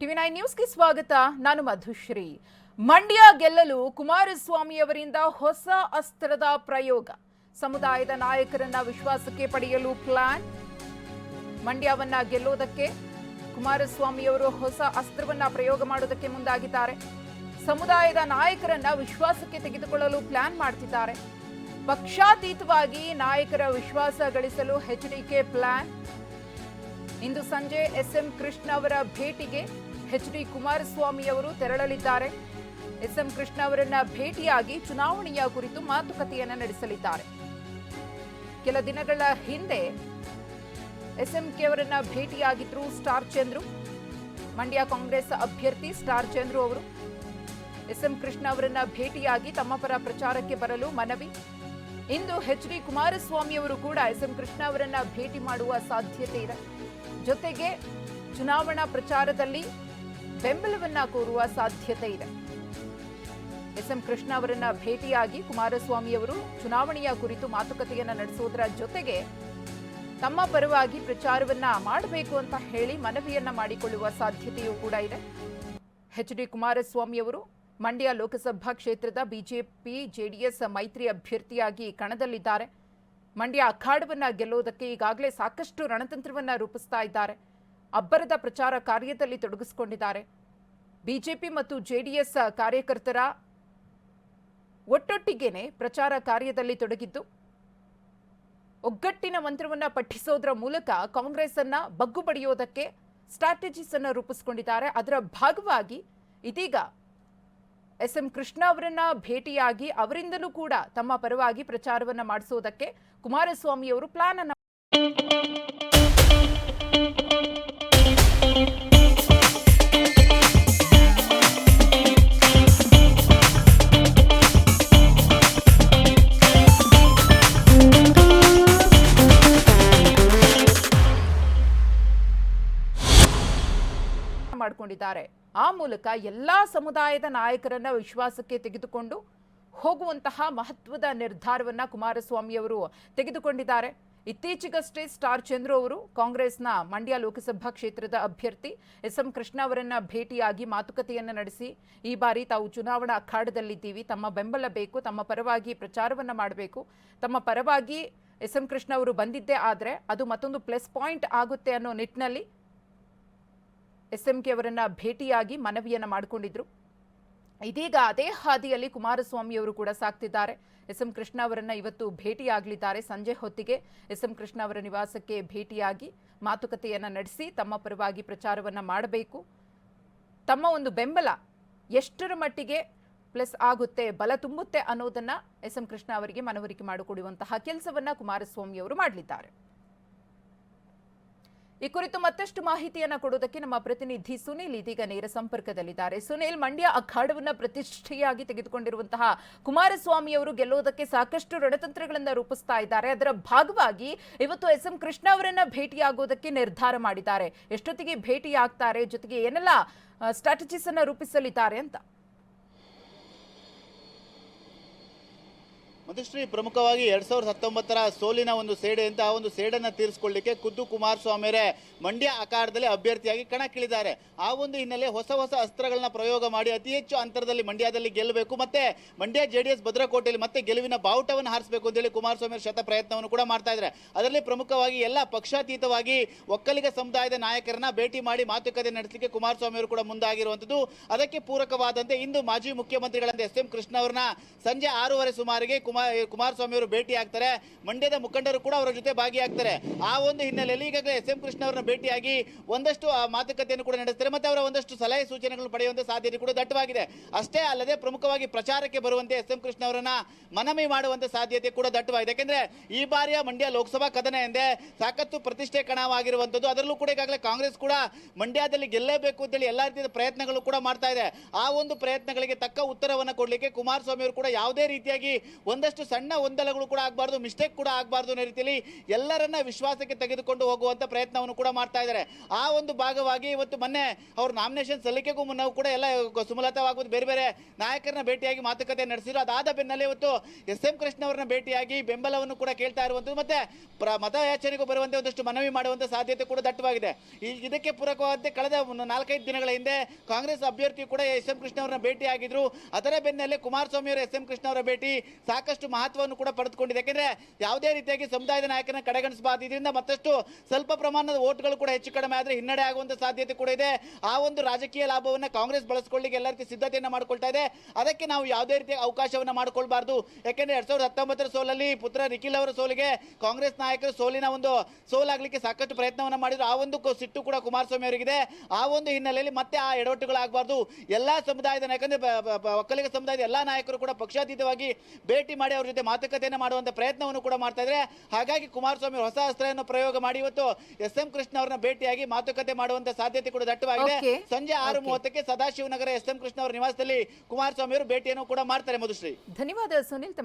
TV nine ನ್ಯೂಸ್ಗೆ ಸ್ವಾಗತ. ನಾನು ಮಧುಶ್ರೀ. ಮಂಡ್ಯ ಗೆಲ್ಲಲು ಕುಮಾರಸ್ವಾಮಿಯವರಿಂದ ಹೊಸ ಅಸ್ತ್ರದ ಪ್ರಯೋಗ. ಸಮುದಾಯದ ನಾಯಕರನ್ನ ವಿಶ್ವಾಸಕ್ಕೆ ಪಡೆಯಲು ಪ್ಲಾನ್. ಮಂಡ್ಯವನ್ನ ಗೆಲ್ಲೋದಕ್ಕೆ ಕುಮಾರಸ್ವಾಮಿಯವರು ಹೊಸ ಅಸ್ತ್ರವನ್ನ ಪ್ರಯೋಗ ಮಾಡೋದಕ್ಕೆ ಮುಂದಾಗಿದ್ದಾರೆ. ಸಮುದಾಯದ ನಾಯಕರನ್ನ ವಿಶ್ವಾಸಕ್ಕೆ ತೆಗೆದುಕೊಳ್ಳಲು ಪ್ಲಾನ್ ಮಾಡ್ತಿದ್ದಾರೆ. ಪಕ್ಷಾತೀತವಾಗಿ ನಾಯಕರ ವಿಶ್ವಾಸ ಗಳಿಸಲು ಎಚ್ಡಿಕೆ ಪ್ಲಾನ್. ಇಂದು ಸಂಜೆ ಎಸ್ಎಂ ಕೃಷ್ಣ ಅವರ ಭೇಟಿಗೆ ಎಚ್ ಡಿ ಕುಮಾರಸ್ವಾಮಿ ಅವರು ತೆರಳಲಿದ್ದಾರೆ. ಎಸ್ಎಂ ಕೃಷ್ಣ ಅವರನ್ನ ಭೇಟಿಯಾಗಿ ಚುನಾವಣೆಯ ಕುರಿತು ಮಾತುಕತೆಯನ್ನು ನಡೆಸಲಿದ್ದಾರೆ. ಕೆಲ ದಿನಗಳ ಹಿಂದೆ ಎಸ್ಎಂಕೆ ಅವರನ್ನ ಭೇಟಿಯಾಗಿದ್ರು ಸ್ಟಾರ್ ಚಂದ್ರು, ಮಂಡ್ಯ ಕಾಂಗ್ರೆಸ್ ಅಭ್ಯರ್ಥಿ ಸ್ಟಾರ್ ಚಂದ್ರು ಅವರು. ಎಸ್ಎಂ ಕೃಷ್ಣ ಅವರನ್ನ ಭೇಟಿಯಾಗಿ ತಮ್ಮ ಪರ ಪ್ರಚಾರಕ್ಕೆ ಬರಲು ಮನವಿ. ಇಂದು ಎಚ್ ಡಿ ಕುಮಾರಸ್ವಾಮಿ ಅವರು ಕೂಡ ಎಸ್ಎಂ ಕೃಷ್ಣ ಅವರನ್ನ ಭೇಟಿ ಮಾಡುವ ಸಾಧ್ಯತೆ ಇದೆ. ಜೊತೆಗೆ ಚುನಾವಣಾ ಪ್ರಚಾರದಲ್ಲಿ ಬೆಂಬಲವನ್ನ ಕೋರುವ ಸಾಧ್ಯತೆ ಇದೆ. ಎಸ್ಎಂ ಕೃಷ್ಣ ಅವರನ್ನ ಭೇಟಿಯಾಗಿ ಕುಮಾರಸ್ವಾಮಿ ಅವರು ಚುನಾವಣೆಯ ಕುರಿತು ಮಾತುಕತೆಯನ್ನ ನಡೆಸುವುದರ ಜೊತೆಗೆ ತಮ್ಮ ಪರವಾಗಿ ಪ್ರಚಾರವನ್ನ ಮಾಡಬೇಕು ಅಂತ ಹೇಳಿ ಮನವಿಯನ್ನ ಮಾಡಿಕೊಳ್ಳುವ ಸಾಧ್ಯತೆಯೂ ಕೂಡ ಇದೆ. ಎಚ್ ಡಿ ಕುಮಾರಸ್ವಾಮಿ ಅವರು ಮಂಡ್ಯ ಲೋಕಸಭಾ ಕ್ಷೇತ್ರದ ಬಿಜೆಪಿ, ಜೆಡಿಎಸ್ ಮೈತ್ರಿ ಅಭ್ಯರ್ಥಿಯಾಗಿ ಕಣದಲ್ಲಿದ್ದಾರೆ. ಮಂಡ್ಯ ಅಖಾಡವನ್ನ ಗೆಲ್ಲುವುದಕ್ಕೆ ಈಗಾಗಲೇ ಸಾಕಷ್ಟು ರಣತಂತ್ರವನ್ನ ರೂಪಿಸ್ತಾ ಇದ್ದಾರೆ. ಅಬ್ಬರದ ಪ್ರಚಾರ ಕಾರ್ಯದಲ್ಲಿ ತೊಡಗಿಸಿಕೊಂಡಿದ್ದಾರೆ. ಬಿಜೆಪಿ ಮತ್ತು ಜೆಡಿಎಸ್ ಕಾರ್ಯಕರ್ತರ ಒಟ್ಟೊಟ್ಟಿಗೆನೆ ಪ್ರಚಾರ ಕಾರ್ಯದಲ್ಲಿ ತೊಡಗಿದ್ದು, ಒಗ್ಗಟ್ಟಿನ ಮಂತ್ರವನ್ನ ಪಠಿಸೋದ್ರ ಮೂಲಕ ಕಾಂಗ್ರೆಸ್ ಅನ್ನ ಬಗ್ಗು ಬಡಿಯೋದಕ್ಕೆ ಸ್ಟ್ರಾಟಜೀಸ್ ಅನ್ನ ರೂಪಿಸಿಕೊಂಡಿದ್ದಾರೆ. ಅದರ ಭಾಗವಾಗಿ ಇದೀಗ ಎಸ್ ಎಂ ಕೃಷ್ಣ ಅವರನ್ನ ಭೇಟಿಯಾಗಿ ಅವರಿಂದಲೂ ಕೂಡ ತಮ್ಮ ಪರವಾಗಿ ಪ್ರಚಾರವನ್ನ ಮಾಡಿಸೋದಕ್ಕೆ ಕುಮಾರಸ್ವಾಮಿ ಅವರು ಪ್ಲಾನ್ ಅನ್ನ ಮಾಡಿಕೊಂಡಿದ್ದಾರೆ. ಆ ಮೂಲಕ ಎಲ್ಲ ಸಮುದಾಯದ ನಾಯಕರನ್ನು ವಿಶ್ವಾಸಕ್ಕೆ ತೆಗೆದುಕೊಂಡು ಹೋಗುವಂತಹ ಮಹತ್ವದ ನಿರ್ಧಾರವನ್ನ ಕುಮಾರಸ್ವಾಮಿ ಅವರು ತೆಗೆದುಕೊಂಡಿದ್ದಾರೆ. ಇತ್ತೀಚೆಗಷ್ಟೇ ಸ್ಟಾರ್ ಚಂದ್ರು ಅವರು ಕಾಂಗ್ರೆಸ್ನ ಮಂಡ್ಯ ಲೋಕಸಭಾ ಕ್ಷೇತ್ರದ ಅಭ್ಯರ್ಥಿ ಎಸ್ ಎಂ ಕೃಷ್ಣ ಅವರನ್ನ ಭೇಟಿಯಾಗಿ ಮಾತುಕತೆಯನ್ನ ನಡೆಸಿ, ಈ ಬಾರಿ ತಾವು ಚುನಾವಣಾ ಅಖಾಡದಲ್ಲಿದ್ದೀವಿ, ತಮ್ಮ ಬೆಂಬಲ ಬೇಕು, ತಮ್ಮ ಪರವಾಗಿ ಪ್ರಚಾರವನ್ನ ಮಾಡಬೇಕು. ತಮ್ಮ ಪರವಾಗಿ ಎಸ್ ಎಂ ಕೃಷ್ಣ ಅವರು ಬಂದಿದ್ದೇ ಆದರೆ ಅದು ಮತ್ತೊಂದು ಪ್ಲಸ್ ಪಾಯಿಂಟ್ ಆಗುತ್ತೆ ಅನ್ನೋ ನಿಟ್ಟಿನಲ್ಲಿ ಎಸ್ಎಂಕೆ ಅವರನ್ನು ಭೇಟಿಯಾಗಿ ಮನವಿಯನ್ನು ಮಾಡಿಕೊಂಡಿದ್ರು. ಇದೀಗ ಅದೇ ಹಾದಿಯಲ್ಲಿ ಕುಮಾರಸ್ವಾಮಿ ಅವರು ಕೂಡ ಸಾಕ್ತಿದ್ದಾರೆ. ಎಸ್ ಎಂ ಕೃಷ್ಣ ಅವರನ್ನು ಇವತ್ತು ಭೇಟಿಯಾಗಲಿದ್ದಾರೆ. ಸಂಜೆ ಹೊತ್ತಿಗೆ ಎಸ್ ಎಂ ಕೃಷ್ಣ ಅವರ ನಿವಾಸಕ್ಕೆ ಭೇಟಿಯಾಗಿ ಮಾತುಕತೆಯನ್ನ ನಡೆಸಿ ತಮ್ಮ ಪರವಾಗಿ ಪ್ರಚಾರವನ್ನ ಮಾಡಬೇಕು. ತಮ್ಮ ಒಂದು ಬೆಂಬಲ ಎಷ್ಟರ ಮಟ್ಟಿಗೆ ಪ್ಲಸ್ ಆಗುತ್ತೆ, ಬಲ ತುಂಬುತ್ತೆ ಅನ್ನೋದನ್ನ ಎಸ್ ಎಂ ಕೃಷ್ಣ ಅವರಿಗೆ ಮನವರಿಕೆ ಮಾಡಿಕೊಡುವಂತಹ ಕೆಲಸವನ್ನ ಕುಮಾರಸ್ವಾಮಿ ಅವರು ಮಾಡಲಿದ್ದಾರೆ. ಈ ಕುರಿತು ಮತ್ತಷ್ಟು ಮಾಹಿತಿಯನ್ನ ಕೊಡುವುದಕ್ಕೆ ನಮ್ಮ ಪ್ರತಿನಿಧಿ ಸುನೀಲ್ ಇದೀಗ ನೇರ ಸಂಪರ್ಕದಲ್ಲಿದ್ದಾರೆ. ಸುನೀಲ್, ಮಂಡ್ಯ ಅಖಾಡವನ್ನ ಪ್ರತಿಷ್ಠೆಯಾಗಿ ತೆಗೆದುಕೊಂಡಿರುವಂತಹ ಕುಮಾರಸ್ವಾಮಿ ಅವರು ಗೆಲ್ಲುವುದಕ್ಕೆ ಸಾಕಷ್ಟು ರಣತಂತ್ರಗಳನ್ನ ರೂಪಿಸ್ತಾ ಇದ್ದಾರೆ. ಅದರ ಭಾಗವಾಗಿ ಇವತ್ತು ಎಸ್ ಎಂ ಕೃಷ್ಣ ಅವರನ್ನ ಭೇಟಿಯಾಗುವುದಕ್ಕೆ ನಿರ್ಧಾರ ಮಾಡಿದ್ದಾರೆ. ಎಷ್ಟೊತ್ತಿಗೆ ಭೇಟಿಯಾಗ್ತಾರೆ, ಜೊತೆಗೆ ಏನೆಲ್ಲ ಸ್ಟ್ರಾಟಜೀಸ್ ಅನ್ನ ರೂಪಿಸಲಿದ್ದಾರೆ ಅಂತ. ಮಧುಶ್ರೀ ಪ್ರಮುಖವಾಗಿ ಎರಡ್ ಸಾವಿರದ ಹತ್ತೊಂಬತ್ತರ ಸೋಲಿನ ಒಂದು ಸೇಡೆ ಅಂತ ಆ ಒಂದು ಸೇಡನ್ನ ತೀರಿಸಿಕೊಳ್ಳಿಕ್ಕೆ ಖುದ್ದು ಕುಮಾರಸ್ವಾಮಿಯವರೇ ಮಂಡ್ಯ ಆಕಾರದಲ್ಲಿ ಅಭ್ಯರ್ಥಿಯಾಗಿ ಕಣಕ್ಕಿಳಿದ್ದಾರೆ. ಆ ಒಂದು ಹಿನ್ನೆಲೆ ಹೊಸ ಹೊಸ ಅಸ್ತ್ರಗಳನ್ನ ಪ್ರಯೋಗ ಮಾಡಿ ಅತಿ ಹೆಚ್ಚು ಅಂತರದಲ್ಲಿ ಮಂಡ್ಯದಲ್ಲಿ ಗೆಲ್ಲಬೇಕು, ಮತ್ತೆ ಮಂಡ್ಯ ಜೆಡಿಎಸ್ ಭದ್ರಕೋಟೆಯಲ್ಲಿ ಮತ್ತೆ ಗೆಲುವಿನ ಬಾವುಟವನ್ನು ಹಾರಿಸಬೇಕು ಅಂತೇಳಿ ಕುಮಾರಸ್ವಾಮಿ ಶತ ಪ್ರಯತ್ನವನ್ನು ಕೂಡ ಮಾಡ್ತಾ ಇದ್ದಾರೆ. ಅದರಲ್ಲಿ ಪ್ರಮುಖವಾಗಿ ಎಲ್ಲ ಪಕ್ಷಾತೀತವಾಗಿ ಒಕ್ಕಲಿಗ ಸಮುದಾಯದ ನಾಯಕರನ್ನ ಭೇಟಿ ಮಾಡಿ ಮಾತುಕತೆ ನಡೆಸಲಿಕ್ಕೆ ಕುಮಾರಸ್ವಾಮಿ ಅವರು ಕೂಡ ಮುಂದಾಗಿರುವಂತದ್ದು ಅದಕ್ಕೆ ಪೂರಕವಾದಂತೆ ಇಂದು ಮಾಜಿ ಮುಖ್ಯಮಂತ್ರಿಗಳಂತೆ ಎಸ್ ಎಂ ಕೃಷ್ಣ ಅವರನ್ನ ಸಂಜೆ ಆರೂವರೆ ಸುಮಾರಿಗೆ ಕುಮಾರ್ ಕುಮಾರಸ್ವಾಮಿ ಅವರು ಭೇಟಿ ಆಗ್ತಾರೆ. ಮಂಡ್ಯದ ಮುಖಂಡರು ಕೂಡ ಅವರ ಜೊತೆ ಭಾಗಿಯಾಗ್ತಾರೆ. ಆ ಒಂದು ಹಿನ್ನೆಲೆಯಲ್ಲಿ ಈಗಾಗಲೇ ಎಸ್ ಎಂ ಕೃಷ್ಣ ಅವರನ್ನ ಭೇಟಿಯಾಗಿ ಒಂದಷ್ಟು ಮಾತುಕತೆಯನ್ನು ಕೂಡ ನಡೆಸ್ತಾರೆ ಮತ್ತೆ ಅವರ ಒಂದಷ್ಟು ಸಲಹೆ ಸೂಚನೆಗಳನ್ನು ಪಡೆಯುವಂತ ಸಾಧ್ಯತೆ ಕೂಡ ದಟ್ಟವಾಗಿದೆ. ಅಷ್ಟೇ ಅಲ್ಲದೆ ಪ್ರಮುಖವಾಗಿ ಪ್ರಚಾರಕ್ಕೆ ಬರುವಂತೆ ಎಸ್ ಎಂ ಕೃಷ್ಣ ಅವರನ್ನ ಮನವಿ ಮಾಡುವಂತ ಸಾಧ್ಯತೆ ಕೂಡ ದಟ್ಟವಾಗಿದೆ. ಯಾಕೆಂದ್ರೆ ಈ ಬಾರಿಯ ಮಂಡ್ಯ ಲೋಕಸಭಾ ಕದನ ಎಂದೇ ಸಾಕಷ್ಟು ಪ್ರತಿಷ್ಠೆ ಕಣವಾಗಿರುವಂತದ್ದು ಅದರಲ್ಲೂ ಕೂಡ ಈಗಾಗಲೇ ಕಾಂಗ್ರೆಸ್ ಕೂಡ ಮಂಡ್ಯದಲ್ಲಿ ಗೆಲ್ಲೇಬೇಕು ಅಂತೇಳಿ ಎಲ್ಲಾ ರೀತಿಯ ಪ್ರಯತ್ನಗಳು ಕೂಡ ಮಾಡ್ತಾ ಇದೆ. ಆ ಒಂದು ಪ್ರಯತ್ನಗಳಿಗೆ ತಕ್ಕ ಉತ್ತರವನ್ನು ಕೊಡಲಿಕ್ಕೆ ಕುಮಾರಸ್ವಾಮಿ ಅವರು ಕೂಡ ಯಾವುದೇ ರೀತಿಯಾಗಿ ಒಂದಷ್ಟು ಒಂದಷ್ಟು ಸಣ್ಣ ಒಂದಲಗಳು ಕೂಡ ಆಗಬಾರ್ದು ಮಿಸ್ಟೇಕ್ ಕೂಡ ಆಗಬಾರ್ದು ಅನ್ನೋ ರೀತಿಯಲ್ಲಿ ಎಲ್ಲರನ್ನ ವಿಶ್ವಾಸಕ್ಕೆ ತೆಗೆದುಕೊಂಡು ಹೋಗುವಂತ ಪ್ರಯತ್ನವನ್ನು ಕೂಡ ಮಾಡ್ತಾ ಇದ್ದಾರೆ. ಆ ಒಂದು ಭಾಗವಾಗಿ ಇವತ್ತು ಮೊನ್ನೆ ಅವ್ರ ನಾಮಿನೇಷನ್ ಸಲ್ಲಿಕೆಗೂ ಮುನ್ನವೂ ಕೂಡ ಎಲ್ಲ ಸುಮಲತಾವಾಗುವುದು. ಬೇರೆ ಬೇರೆ ನಾಯಕರನ್ನ ಭೇಟಿಯಾಗಿ ಮಾತುಕತೆ ನಡೆಸಿದ್ರು. ಅದಾದ ಬೆನ್ನಲ್ಲೇ ಇವತ್ತು ಎಸ್ ಎಂ ಕೃಷ್ಣ ಅವರನ್ನ ಭೇಟಿಯಾಗಿ ಬೆಂಬಲವನ್ನು ಕೂಡ ಕೇಳ್ತಾ ಇರುವಂತದ್ದು ಮತ್ತೆ ಮತಯಾಚನೆಗೂ ಬರುವಂತೆ ಒಂದಷ್ಟು ಮನವಿ ಮಾಡುವಂತ ಸಾಧ್ಯತೆ ಕೂಡ ದಟ್ಟವಾಗಿದೆ. ಈ ಇದಕ್ಕೆ ಪೂರಕವಾದಂತೆ ಕಳೆದ ನಾಲ್ಕೈದು ದಿನಗಳ ಹಿಂದೆ ಕಾಂಗ್ರೆಸ್ ಅಭ್ಯರ್ಥಿ ಕೂಡ ಎಸ್ ಎಂ ಕೃಷ್ಣ ಅವರನ್ನ ಭೇಟಿಯಾಗಿದ್ರು. ಅದರ ಬೆನ್ನಲ್ಲೇ ಕುಮಾರಸ್ವಾಮಿ ಅವರು ಎಸ್ ಎಂ ಕೃಷ್ಣ ಅವರ ಭೇಟಿ ಸಾಕಷ್ಟು ಮಹತ್ವವನ್ನು ಕೂಡ ಪಡೆದುಕೊಂಡಿದೆ. ಯಾಕೆಂದ್ರೆ ಯಾವುದೇ ರೀತಿಯಾಗಿ ಸಮುದಾಯದ ನಾಯಕನ ಕಡೆಗಣಿಸಬಾರದು ಇದರಿಂದ ಮತ್ತಷ್ಟು ಸ್ವಲ್ಪ ಪ್ರಮಾಣದ ಓಟ್ಗಳು ಕೂಡ ಹೆಚ್ಚು ಕಡಿಮೆ ಆದರೆ ಹಿನ್ನಡೆ ಆಗುವಂತ ಸಾಧ್ಯತೆ ಕೂಡ ಇದೆ. ಆ ಒಂದು ರಾಜಕೀಯ ಲಾಭವನ್ನ ಕಾಂಗ್ರೆಸ್ ಬಳಸ್ಕೊಳ್ಳಿಕ್ಕೆ ಎಲ್ಲ ರೀತಿ ಸಿದ್ಧತೆಯನ್ನ ಮಾಡ್ಕೊಳ್ತಾ ಇದೆ. ಅದಕ್ಕೆ ನಾವು ಯಾವುದೇ ರೀತಿಯ ಅವಕಾಶವನ್ನ ಮಾಡಿಕೊಳ್ಬಾರ್ದು. ಯಾಕೆಂದ್ರೆ ಎರಡ್ ಸಾವಿರದ ಹತ್ತೊಂಬತ್ತರ ಸೋಲಲ್ಲಿ ಪುತ್ರ ನಿಖಿಲ್ ಅವರ ಸೋಲಿಗೆ ಕಾಂಗ್ರೆಸ್ ನಾಯಕರು ಸೋಲಿನ ಒಂದು ಸೋಲಾಗಲಿಕ್ಕೆ ಸಾಕಷ್ಟು ಪ್ರಯತ್ನವನ್ನು ಮಾಡಿದ್ರು. ಆ ಒಂದು ಸಿಟ್ಟು ಕೂಡ ಕುಮಾರಸ್ವಾಮಿ ಅವರಿಗಿದೆ. ಆ ಒಂದು ಹಿನ್ನೆಲೆಯಲ್ಲಿ ಮತ್ತೆ ಆ ಎಡವಟ್ಟುಗಳಾಗಬಾರ್ದು. ಎಲ್ಲಾ ಸಮುದಾಯದ ಯಾಕಂದ್ರೆ ಒಕ್ಕಲಿಗ ಸಮುದಾಯದ ಎಲ್ಲಾ ನಾಯಕರು ಕೂಡ ಪಕ್ಷಾತೀತವಾಗಿ ಭೇಟಿ ಮಾಡಿ ಅವ್ರ ಜೊತೆ ಮಾತುಕತೆಯನ್ನು ಮಾಡುವಂತ ಪ್ರಯತ್ನವನ್ನು ಕೂಡ ಮಾಡ್ತಾ ಇದ್ದಾರೆ. ಹಾಗಾಗಿ ಕುಮಾರಸ್ವಾಮಿ ಹೊಸ ಅಸ್ತ್ರವನ್ನು ಪ್ರಯೋಗ ಮಾಡಿ ಇವತ್ತು ಎಸ್ ಎಂ ಕೃಷ್ಣ ಅವರನ್ನ ಭೇಟಿಯಾಗಿ ಮಾತುಕತೆ ಮಾಡುವಂತ ಸಾಧ್ಯತೆ ಕೂಡ ದಟ್ಟವಾಗಿದೆ. ಸಂಜೆ ಆರು. ಮೂವತ್ತಕ್ಕೆ ಸದಾಶಿವನಗರ ಎಸ್ ಎಂ ಕೃಷ್ಣ ಅವರ ನಿವಾಸದಲ್ಲಿ ಕುಮಾರಸ್ವಾಮಿ ಅವರು ಭೇಟಿಯನ್ನು ಕೂಡ ಮಾಡ್ತಾರೆ ಮಧುಶ್ರೀ. ಧನ್ಯವಾದ ಸುನಿಲ್